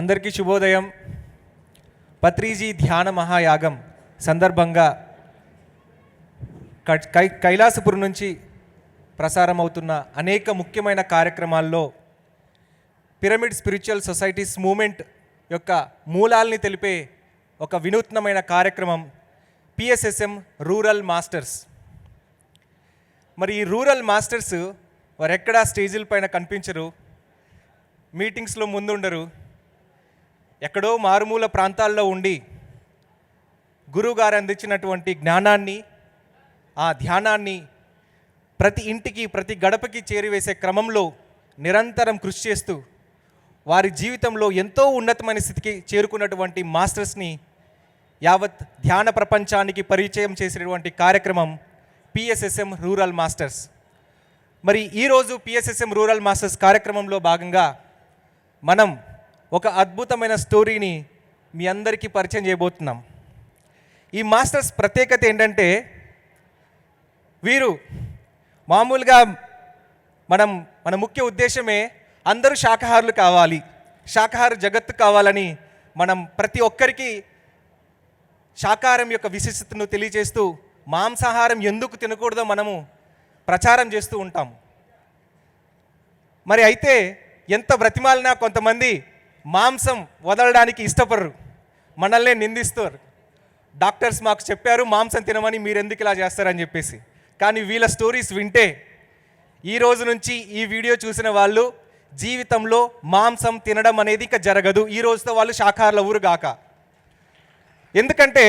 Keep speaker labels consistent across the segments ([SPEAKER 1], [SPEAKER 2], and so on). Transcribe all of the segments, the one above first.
[SPEAKER 1] అందరికీ శుభోదయం. పత్రిజీ ధ్యాన మహాయాగం సందర్భంగా కై కైలాసపురం నుంచి ప్రసారం అవుతున్న అనేక ముఖ్యమైన కార్యక్రమాల్లో పిరమిడ్ స్పిరిచువల్ సొసైటీస్ మూమెంట్ యొక్క మూలాల్ని తెలిపే ఒక వినూత్నమైన కార్యక్రమం పిఎస్ఎస్ఎం రూరల్ మాస్టర్స్. మరి ఈ రూరల్ మాస్టర్స్ వారు ఎక్కడా స్టేజీల పైన కనిపించరు మీటింగ్స్లో ముందుండరు ఎక్కడో మారుమూల ప్రాంతాల్లో ఉండి గురువుగారు అందించినటువంటి జ్ఞానాన్ని ఆ ధ్యానాన్ని ప్రతి ఇంటికి ప్రతి గడపకి చేరివేసే క్రమంలో నిరంతరం కృషి చేస్తూ వారి జీవితంలో ఎంతో ఉన్నతమైన స్థితికి చేరుకున్నటువంటి మాస్టర్స్ని యావత్ ధ్యాన ప్రపంచానికి పరిచయం చేసినటువంటి కార్యక్రమం పిఎస్ఎస్ఎం రూరల్ మాస్టర్స్. మరి ఈరోజు పిఎస్ఎస్ఎం రూరల్ మాస్టర్స్ కార్యక్రమంలో భాగంగా మనం ఒక అద్భుతమైన స్టోరీని మీ అందరికీ పరిచయం చేయబోతున్నాం. ఈ మాస్టర్స్ ప్రత్యేకత ఏంటంటే వీరు మామూలుగా మనం మన ముఖ్య ఉద్దేశమే అందరూ శాకాహారులు కావాలి శాకాహార జగత్తు కావాలని మనం ప్రతి ఒక్కరికి శాకాహారం యొక్క విశిష్టతను తెలియజేస్తూ మాంసాహారం ఎందుకు తినకూడదో మనము ప్రచారం చేస్తూ ఉంటాం. మరి అయితే ఎంత బ్రతిమాలినా కొంతమంది మాంసం వదలడానికి ఇష్టపడరు. మనల్నే నిందిస్తారు. డాక్టర్స్ మాకు చెప్పారు మాంసం తినమని మీరు ఎందుకు ఇలా చేస్తారని చెప్పేసి. కానీ వీళ్ళ స్టోరీస్ వింటే ఈ రోజు నుంచి ఈ వీడియో చూసిన వాళ్ళు జీవితంలో మాంసం తినడం అనేది ఇక జరగదు. ఈ రోజుతో వాళ్ళు శాఖాహారుల ఊరు గాక. ఎందుకంటే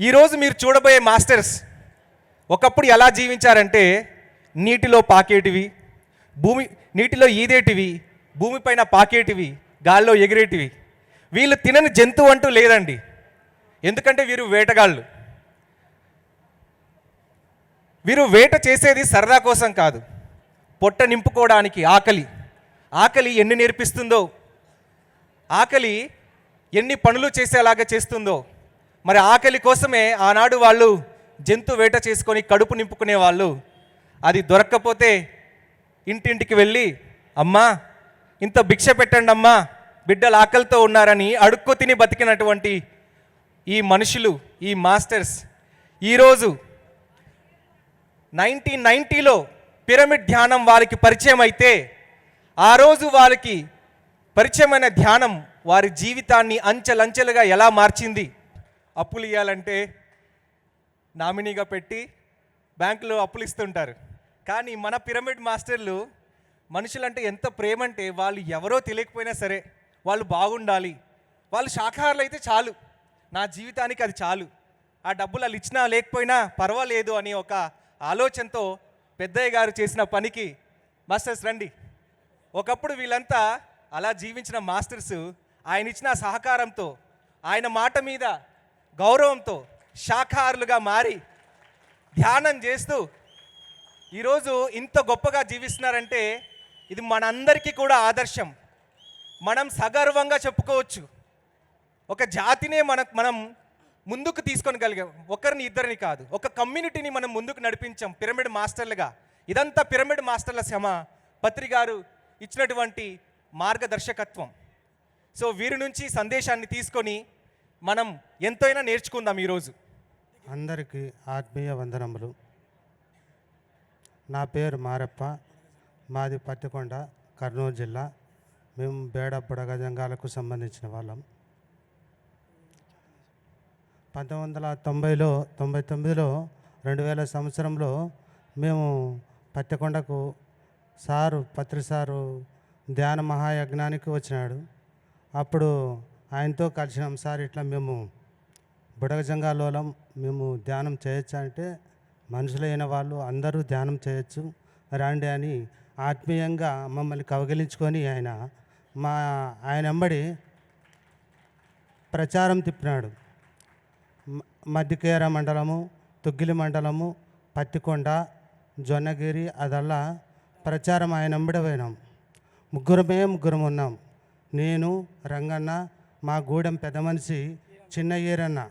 [SPEAKER 1] ఈరోజు మీరు చూడబోయే మాస్టర్స్ ఒకప్పుడు ఎలా జీవించారంటే నీటిలో పాకేటివి భూమి నీటిలో ఈదేటివి భూమిపైన పాకేటివి గాల్లో ఎగిరేటివి. వీళ్ళు తినని జంతువు అంటూ లేదండి. ఎందుకంటే వీరు వేటగాళ్ళు. వీరు వేట చేసేది సరదా కోసం కాదు. పొట్ట నింపుకోవడానికి ఆకలి. ఆకలి ఎన్ని నేర్పిస్తుందో? ఆకలి ఎన్ని పనులు చేసేలాగా చేస్తుందో? మరి ఆకలి కోసమే ఆనాడు వాళ్ళు జంతు వేట చేసుకొని కడుపు నింపుకునే వాళ్ళు అది దొరక్కపోతే ఇంటింటికి వెళ్ళి అమ్మా ఇంత భిక్ష పెట్టండి అమ్మా బిడ్డలు ఆకలితో ఉన్నారని అడుక్కు తిని బతికినటువంటి ఈ మనుషులు ఈ మాస్టర్స్ ఈరోజు నైన్టీన్ నైంటీలో పిరమిడ్ ధ్యానం వారికి పరిచయం అయితే ఆ రోజు వారికి పరిచయమైన ధ్యానం వారి జీవితాన్ని అంచెలంచెలుగా ఎలా మార్చింది? అప్పులు ఇవ్వాలంటే నామినీగా పెట్టి బ్యాంకులో అప్పులు ఇస్తుంటారు. కానీ మన పిరమిడ్ మాస్టర్లు మనుషులంటే ఎంత ప్రేమ అంటే వాళ్ళు ఎవరో తెలియకపోయినా సరే వాళ్ళు బాగుండాలి. వాళ్ళు శాఖాహారులు అయితే చాలు. నా జీవితానికి అది చాలు. ఆ డబ్బులు వాళ్ళు ఇచ్చినా లేకపోయినా పర్వాలేదు అని ఒక ఆలోచనతో పెద్దయ్య గారు చేసిన పనికి మాస్టర్స్ రండి. ఒకప్పుడు వీళ్ళంతా అలా జీవించిన మాస్టర్స్ ఆయన ఇచ్చిన సహకారంతో ఆయన మాట మీద గౌరవంతో శాఖాహారులుగా మారి ధ్యానం చేస్తూ ఈరోజు ఇంత గొప్పగా జీవిస్తున్నారంటే ఇది మనందరికీ కూడా ఆదర్శం. మనం సగర్వంగా చెప్పుకోవచ్చు. ఒక జాతినే మన మనం ముందుకు తీసుకొని కలిగాం ఒకరిని ఇద్దరిని కాదు. ఒక కమ్యూనిటీని మనం ముందుకు నడిపించాం పిరమిడ్ మాస్టర్లుగా. ఇదంతా పిరమిడ్ మాస్టర్ల శ్రమ. పత్రి గారు ఇచ్చినటువంటి మార్గదర్శకత్వం. సో వీరి నుంచి సందేశాన్ని తీసుకొని మనం ఎంతైనా నేర్చుకుందాం ఈరోజు.
[SPEAKER 2] అందరికీ ఆత్మీయ వందనములు. నా పేరు మారప్ప. మాది పత్తికొండ కర్నూలు జిల్లా. మేము బేడ బుడగ జంగాలకు సంబంధించిన వాళ్ళం. పంతొమ్మిది వందల తొంభైలో తొంభై తొమ్మిదిలో రెండు వేల సంవత్సరంలో మేము పత్తికొండకు సారు పత్రి సారు ధ్యాన మహాయజ్ఞానికి వచ్చినాడు. అప్పుడు ఆయనతో కలిసినాం సార్ ఇట్లా మేము బుడగజంగాలోలం మేము ధ్యానం చేయొచ్చు? అంటే మనుషులైన వాళ్ళు అందరూ ధ్యానం చేయొచ్చు రాండి అని ఆత్మీయంగా మమ్మల్ని కవగిలించుకొని ఆయన మా ఆయన వెంబడి ప్రచారం తిప్పినాడు. మధ్యకేర మండలము తుగ్గిలి మండలము పత్తికొండ జొన్నగిరి అదల్లా ప్రచారం ఆయన వెంబడి పోయినాం. ముగ్గురమే ముగ్గురం ఉన్నాం. నేను రంగన్న మా గూడెం పెద్ద మనిషి చిన్న ఈరన్న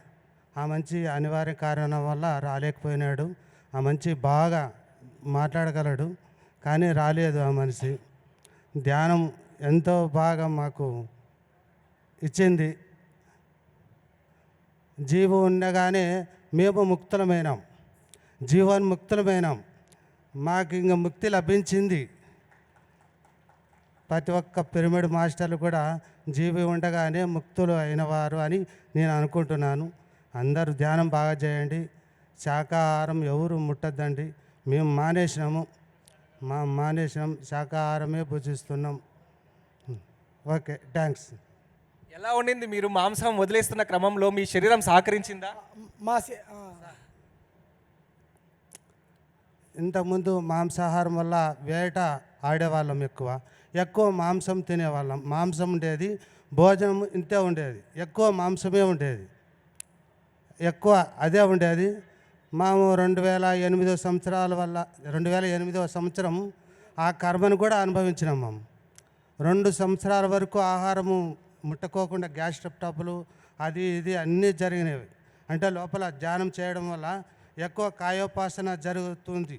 [SPEAKER 2] ఆ మంచి అనివార్య కారణం వల్ల రాలేకపోయినాడు. ఆ మంచి బాగా మాట్లాడగలడు. కానీ రాలేదు ఆ మనిషి. ధ్యానం ఎంతో బాగా మాకు ఇచ్చింది. జీవు ఉండగానే మేము ముక్తులమైనాం. జీవన్ముక్తులమైనాం. మాకు ఇంక ముక్తి లభించింది. ప్రతి ఒక్క పిరమిడ్ మాస్టర్లు కూడా జీవి ఉండగానే ముక్తులు అయినవారు అని నేను అనుకుంటున్నాను. అందరూ ధ్యానం బాగా చేయండి. శాకాహారం ఎవరు ముట్టద్దండి. మేము మానేసినాము. మా మానేసినాం శాకాహారమే భుజిస్తున్నాం ఓకే థ్యాంక్స్
[SPEAKER 1] ఎలా ఉండింది మీరు మాంసం వదిలేస్తున్న క్రమంలో మీ శరీరం సహకరించిందా?
[SPEAKER 3] మా
[SPEAKER 2] ఇంతకుముందు మాంసాహారం వల్ల వేట ఆడేవాళ్ళం ఎక్కువ. ఎక్కువ మాంసం తినేవాళ్ళం. మాంసం ఉండేది భోజనం ఇంతే ఉండేది. ఎక్కువ మాంసమే ఉండేది. ఎక్కువ అదే ఉండేది. మేము రెండు వేల ఎనిమిదో సంవత్సరాల వల్ల రెండు వేల ఎనిమిదో సంవత్సరం ఆ కర్మను కూడా అనుభవించినాం మేము రెండు సంవత్సరాల వరకు ఆహారము ముట్టుకోకుండా గ్యాస్ టప్టాపులు అది ఇది అన్నీ జరిగినవి. అంటే లోపల ధ్యానం చేయడం వల్ల ఎక్కువ కాయోపాసన జరుగుతుంది.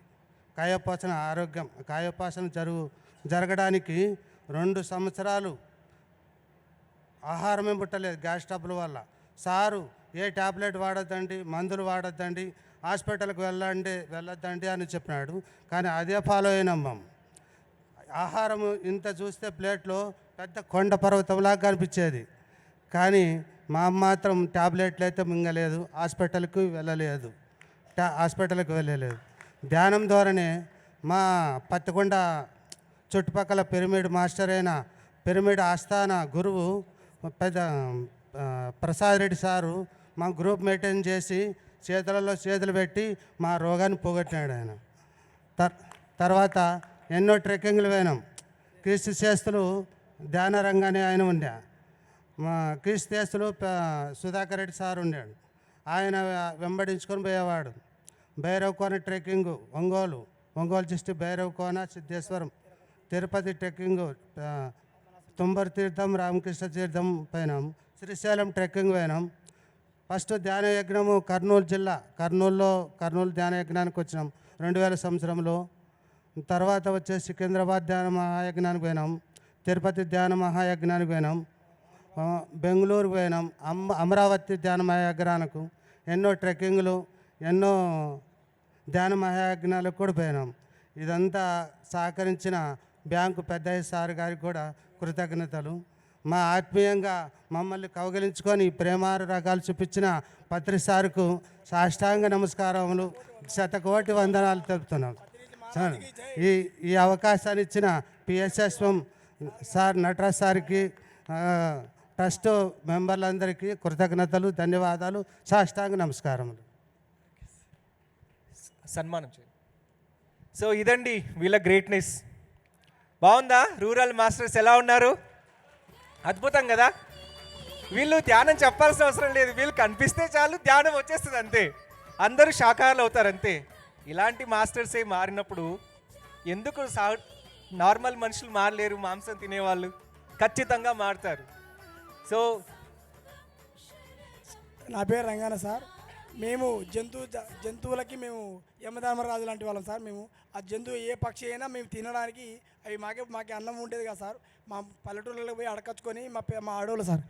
[SPEAKER 2] కాయోపాసన ఆరోగ్యం కాయోపాసన జరుగు జరగడానికి రెండు సంవత్సరాలు ఆహారమే పుట్టలేదు గ్యాస్ ట్రబుల్ వల్ల. సారు ఏ ట్యాబ్లెట్ వాడొద్దండి మందులు వాడొద్దండి హాస్పిటల్కి వెళ్ళండి వెళ్ళొద్దండి అని చెప్పినాడు. కానీ అదే ఫాలో అయినాం మేము. ఆహారం ఇంత చూస్తే ప్లేట్లో పెద్ద కొండ పర్వతంలాగా కనిపించేది. కానీ మా అమ్మ మాత్రం ట్యాబ్లెట్లు అయితే మింగలేదు హాస్పిటల్కి వెళ్ళలేదు టా హాస్పిటల్కి వెళ్ళలేదు. ధ్యానం ద్వారానే మా పత్తికొండ చుట్టుపక్కల పిరమిడ్ మాస్టర్ అయిన పిరమిడ్ ఆస్థాన గురువు పెద్ద ప్రసాద్ రెడ్డి సారు మా గ్రూప్ మెయింటైన్ చేసి చేతులలో చేతులు పెట్టి మా రోగాన్ని పోగొట్టినాడు ఆయన. తర్ తర్వాత ఎన్నో ట్రెక్కింగ్లు పోయినాం. క్రీస్తు చేస్తులు ధ్యాన రంగానే ఆయన ఉండే. మా క్రీస్తు చేస్తులు సుధాకర్ రెడ్డి సార్ ఉండాడు. ఆయన వెంబడించుకొని పోయేవాడు. భైరవ్ కోన ట్రెక్కింగ్ ఒంగోలు ఒంగోలు చిస్టి భైరవ్ కోన సిద్ధేశ్వరం తిరుపతి ట్రెక్కింగ్ తుంబర్ తీర్థం రామకృష్ణ తీర్థం పోయినాం. శ్రీశైలం ట్రెక్కింగ్ పోయినాం. ఫస్ట్ ధ్యాన యజ్ఞము కర్నూలు జిల్లా కర్నూలులో కర్నూలు ధ్యాన యజ్ఞానికి వచ్చినాం. రెండు వేల సంవత్సరంలో. తర్వాత వచ్చేసి సికింద్రాబాద్ ధ్యాన మహాయజ్ఞానికి పోయినాం. తిరుపతి ధ్యాన మహాయజ్ఞానికి పోయినాం. బెంగళూరు పోయినాం. అమ్ అమరావతి ధ్యాన మహాయజ్ఞానికి ఎన్నో ట్రెక్కింగ్లు ఎన్నో ధ్యాన మహాయజ్ఞాలకు కూడా పోయినాం. ఇదంతా సహకరించిన బ్యాంకు పెద్దయ్య సార్ గారికి కూడా కృతజ్ఞతలు. మా ఆత్మీయంగా మమ్మల్ని కవగలించుకొని ఈ ప్రేమారు రకాలు చూపించిన పత్రి సార్కు సాష్టాంగ నమస్కారములు శతకోటి వందనాలు తెలుపుతున్నాం. సార్ ఈ ఈ అవకాశాన్ని ఇచ్చిన పిఎస్ఎస్వం సార్ నటరాజ్ సార్కి ట్రస్ట్ మెంబర్లందరికీ కృతజ్ఞతలు ధన్యవాదాలు సాష్టాంగ నమస్కారములు.
[SPEAKER 1] సన్మానం చేయండి. సో ఇదండి వీళ్ళ గ్రేట్నెస్ బాగుందా? రూరల్ మాస్టర్స్ ఎలా ఉన్నారు? అద్భుతం కదా? వీళ్ళు ధ్యానం చెప్పాల్సిన అవసరం లేదు. వీళ్ళు కనిపిస్తే చాలు ధ్యానం వచ్చేస్తుంది అంతే. అందరూ శాకాహారులు అవుతారు అంతే. ఇలాంటి మాస్టర్సే మారినప్పుడు ఎందుకు సా నార్మల్ మనుషులు మారలేరు మాంసం తినేవాళ్ళు? ఖచ్చితంగా మారుతారు. సో
[SPEAKER 3] నా పేరు రంగాన సార్. మేము జంతువు జ- జంతువులకి మేము యమధర్మరాజు లాంటి వాళ్ళం సార్ మేము. ఆ జంతువు ఏ పక్షి అయినా మేము తినడానికి అవి మాకే మాకే అన్నం ఉండేది కదా సార్. మా పల్లెటూళ్ళలో పోయి అడకచ్చుకొని మా పే- మా ఆడవాళ్ళు సార్.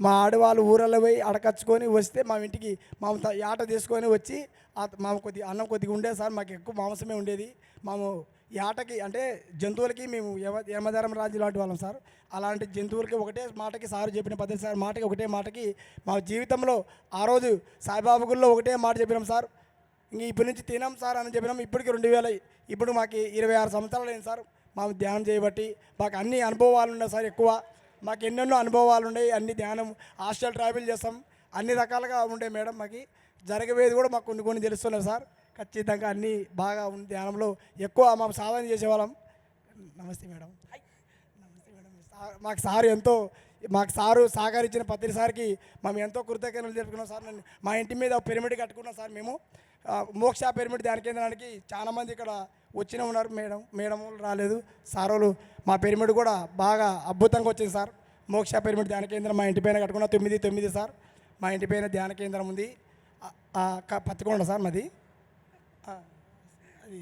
[SPEAKER 3] మా ఆడవాళ్ళు ఊరల్లో పోయి అడకచ్చుకొని వస్తే మా ఇంటికి మాము ఆట తీసుకొని వచ్చి మాము కొద్ది అన్నం కొద్దిగా ఉండేది సార్. మాకు ఎక్కువ మాంసమే ఉండేది. మాము ఈ ఆటకి అంటే జంతువులకి మేము యమ యమధర్మరాజు లాంటి వాళ్ళం సార్. అలాంటి జంతువులకి ఒకటే మాటకి సార్ చెప్పిన పద్ధతి సార్. మాటకి ఒకటే మాటకి మా జీవితంలో ఆ రోజు సాయిబాబు గుళ్ళో ఒకటే మాట చెప్పినాం సార్. ఇంక ఇప్పటి నుంచి తినాం సార్ అని చెప్పినాం. ఇప్పటికి రెండు వేల ఇప్పుడు మాకు ఇరవై ఆరు సంవత్సరాలు అయింది సార్. మాకు ధ్యానం చేయబట్టి మాకు అన్ని అనుభవాలు ఉన్నాయి సార్ ఎక్కువ. మాకు ఎన్నెన్నో అనుభవాలు ఉన్నాయి. అన్ని ధ్యానం హాస్టల్ ట్రావెల్ చేస్తాం. అన్ని రకాలుగా ఉండే మేడం మాకు. జరగవేది కూడా మాకు కొన్ని కొన్ని తెలుస్తున్నాయి సార్. ఖచ్చితంగా అన్నీ బాగా ఉంది ధ్యానంలో ఎక్కువ మాకు సాధన చేసేవాళ్ళం. నమస్తే మేడం. నమస్తే మేడం. సార్ మాకు సార్ ఎంతో మాకు సారు సహకరించిన పత్రి సార్కి మేము ఎంతో కృతజ్ఞతలు తెలుపుకున్నాం సార్. నన్ను మా ఇంటి మీద పిరమిడ్ కట్టుకున్నాం సార్ మేము. మోక్ష పిరమిడ్ ధ్యాన కేంద్రానికి చాలామంది ఇక్కడ వచ్చిన ఉన్నారు. మేడం మేడం వాళ్ళు రాలేదు. సార్ వాళ్ళు మా పిరమిడ్ కూడా బాగా అద్భుతంగా వచ్చింది సార్. మోక్ష పిరమిడ్ ధ్యాన కేంద్రం మా ఇంటి పైన కట్టుకున్న తొమ్మిది తొమ్మిది సార్. మా ఇంటి పైన ధ్యాన కేంద్రం ఉంది. పచ్చకొండ సార్ మాది. అది.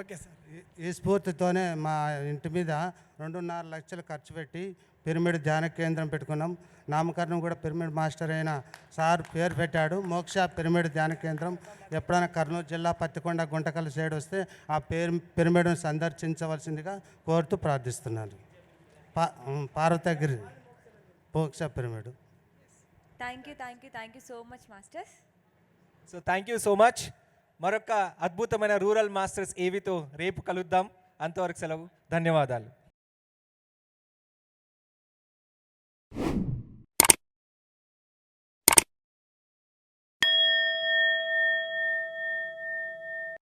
[SPEAKER 3] Okay sir.
[SPEAKER 2] ఈ స్ఫూర్తితోనే మా ఇంటి మీద రెండున్నర లక్షలు ఖర్చు పెట్టి పిరమిడ్ ధ్యాన కేంద్రం పెట్టుకున్నాం. నామకరణం కూడా పిరమిడ్ మాస్టర్ అయిన సార్ పేరు పెట్టాడు. మోక్ష పిరమిడ్ ధ్యాన కేంద్రం. ఎప్పుడైనా కర్నూలు జిల్లా పత్తికొండ గుంటకల్ సైడ్ వస్తే ఆ పేరు పిరమిడ్ను సందర్శించవలసిందిగా కోరుతూ ప్రార్థిస్తున్నాను. పా Parvathagiri Moksha pyramid.
[SPEAKER 4] Thank you thank you thank you so much masters
[SPEAKER 1] so thank you so much మరొక అద్భుతమైన రూరల్ మాస్టర్స్ ఏవితో రేపు కలుద్దాం. అంతవరకు సెలవు. ధన్యవాదాలు.